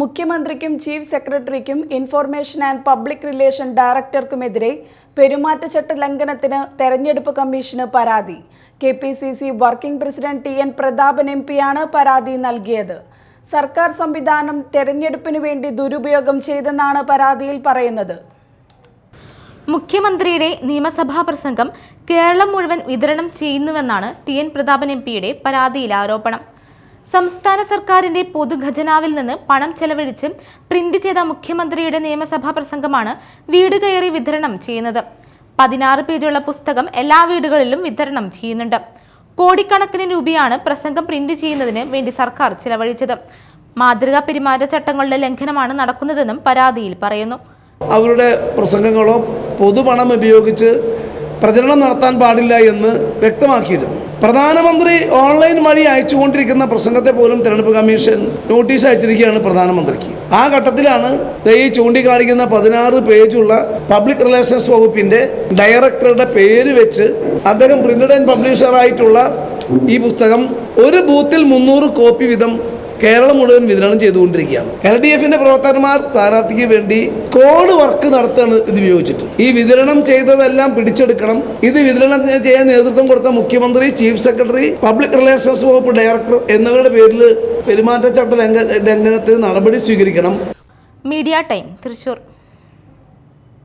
മുഖ്യമന്ത്രിക്കും ചീഫ് സെക്രട്ടറിക്കും information and public relation ഡയറക്ടർക്കുമെതിരെ പെരുമാറ്റച്ചട്ട ലംഘനത്തിന് തെരഞ്ഞെടുപ്പ് കമ്മീഷന് പരാതി. K P C C working president T N Prathapan M പിയാണ് പരാതി നൽകിയത്. സർക്കാർ സംവിധാനം തെരഞ്ഞെടുപ്പിനു വേണ്ടി ദുരുപയോഗം ചെയ്തെന്നാണ് പരാതിയിൽ പറയുന്നത്. മുഖ്യമന്ത്രിയുടെ നിയമസഭാ പ്രസംഗം കേരളം മുഴുവൻ വിതരണം ചെയ്യുന്നുവെന്നാണ് ടി എൻ പ്രതാപൻ എം പിയുടെ പരാതിയിൽ ആരോപണം സംസ്ഥാന സർക്കാരിന്റെ പൊതുഖജനാവിൽ നിന്ന് പണം ചെലവഴിച്ച് പ്രിന്റ് ചെയ്ത മുഖ്യമന്ത്രിയുടെ നിയമസഭാ പ്രസംഗമാണ് വീട് കയറി വിതരണം ചെയ്യുന്നത്. പതിനാറ് പേജുള്ള പുസ്തകം എല്ലാ വീടുകളിലും വിതരണം ചെയ്യുന്നുണ്ട്. കോടിക്കണക്കിന് രൂപയാണ് പ്രസംഗം പ്രിന്റ് ചെയ്യുന്നതിന് വേണ്ടി സർക്കാർ ചിലവഴിച്ചത്. മാതൃകാ പെരുമാറ്റച്ചട്ടങ്ങളുടെ ലംഘനമാണ് നടക്കുന്നതെന്നും പരാതിയിൽ പറയുന്നു. അവരുടെ പ്രസംഗങ്ങളോ പൊതുപണം ഉപയോഗിച്ച് പ്രചരണം നടത്താൻ പാടില്ല എന്ന് വ്യക്തമാക്കിയിരുന്നു. പ്രധാനമന്ത്രി ഓൺലൈൻ വഴി അയച്ചുകൊണ്ടിരിക്കുന്ന പ്രസംഗത്തെ പോലും തിരഞ്ഞെടുപ്പ് കമ്മീഷൻ നോട്ടീസ് അയച്ചിരിക്കുകയാണ് പ്രധാനമന്ത്രിക്ക്. ആ ഘട്ടത്തിലാണ് ഈ ചൂണ്ടിക്കാണിക്കുന്ന പതിനാറ് പേജുള്ള പബ്ലിക് റിലേഷൻസ് വകുപ്പിന്റെ ഡയറക്ടറുടെ പേര് വെച്ച് അദ്ദേഹം പ്രിന്റഡ് ആൻഡ് പബ്ലിഷറായിട്ടുള്ള ഈ പുസ്തകം ഒരു ബൂത്തിൽ മുന്നൂറ് കോപ്പി വീതം കേരളം മുഴുവൻ വിതരണം ചെയ്തുകൊണ്ടിരിക്കുകയാണ്. എൽ ഡി എഫിന്റെ പ്രവർത്തകന്മാർ സ്ഥാനാർത്ഥിക്ക് വേണ്ടി കോഡ് വർക്ക് നടത്താണ് ഇത് ഉപയോഗിച്ചിട്ട് ഈ വിതരണം ചെയ്തതെല്ലാം പിടിച്ചെടുക്കണം. ഇത് വിതരണം ചെയ്യാൻ നേതൃത്വം കൊടുത്ത മുഖ്യമന്ത്രി ചീഫ് സെക്രട്ടറി പബ്ലിക് റിലേഷൻസ് വകുപ്പ് ഡയറക്ടർ എന്നിവരുടെ പേരിൽ പെരുമാറ്റച്ചട്ട ലംഘ ലംഘനത്തിന് നടപടി സ്വീകരിക്കണം. Media time Thrissur